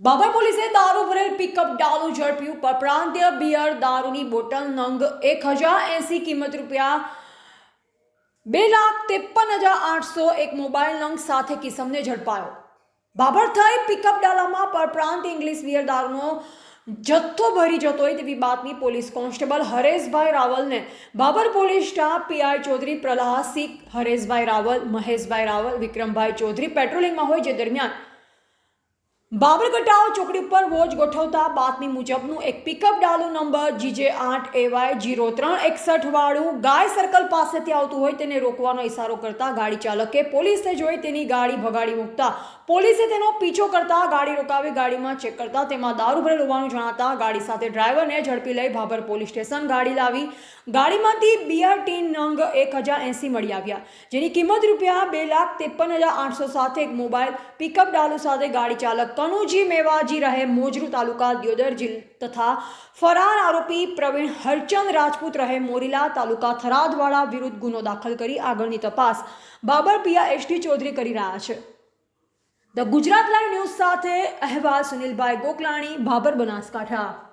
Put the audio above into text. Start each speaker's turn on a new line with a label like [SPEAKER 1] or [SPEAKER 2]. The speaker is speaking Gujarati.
[SPEAKER 1] બાબર પોલીસે દારૂ ભરેલ પિકઅપ ડાલુ ઝડપ્યું. પરપ્રાંતીય બિયર દારૂની બોટલ નંગ એક હજાર એંસી કિંમત રૂપિયા બે લાખ ત્રેપન હજાર આઠસો એક મોબાઈલ નંગ સાથે કિસમને ઝડપાયો. બાબર થઈ પિકઅપ ડાલામાં પરપ્રાંત ઇંગ્લિશ બિયર દારૂનો જથ્થો ભરી જતો હોય તેવી બાતમી પોલીસ કોન્સ્ટેબલ હરેશભાઈ રાવલને. Babur police staff PI Chaudhary Prahlad Singh, Hareshbhai Raval, Maheshbhai Raval, Vikrambhai Chaudhary પેટ્રોલિંગમાં હોય જે દરમિયાન બાબરકટાવ ચોકડી ઉપર વોચ ગોઠવતા બાતમી મુજબનું એક પિકઅપ ડાલુ નંબર જીજે આઠ એવાય જીરો ત્રણ એકસઠ વાળું ગાય સર્કલ પાસેથી આવતું હોય તેને રોકવાનો ઇશારો કરતા ગાડી ચાલકે પોલીસે જોઈ તેની ગાડી ભગાડી મૂકતા પોલીસે તેનો પીછો કરતા ગાડી રોકાવી ગાડીમાં ચેક કરતા તેમાં દારૂ ભરેલ હોવાનું જણાતા ગાડી સાથે ડ્રાઈવરને ઝડપી લઈ ભાભર પોલીસ સ્ટેશન ગાડી લાવી. ગાડીમાંથી બિયર ટીન નંગ એક હજાર એંસી મળી આવ્યા, જેની કિંમત રૂપિયા બે લાખ ત્રેપન હજાર આઠસો સાથે એક મોબાઈલ પિકઅપ ડાલુ સાથે ગાડી ચાલક કનુજી મેવાજી રહે મોજરૂ તાલુકા દિયોદર જિલ્લ તથા ફરાર આરોપી પ્રવીણ હરચંદ રાજપૂત રહે મોરીલા તાલુકા થરાદવાડા વિરુદ્ધ ગુનો દાખલ કરી આગળની તપાસ બાબરપિયા એસટી ચૌધરી કરી રહ્યા છે. ધ ગુજરાત લાઈવ ન્યૂઝ સાથે અહેવાલ સુનિલભાઈ ગોકલાણી, બાબર બનાસકાંઠા.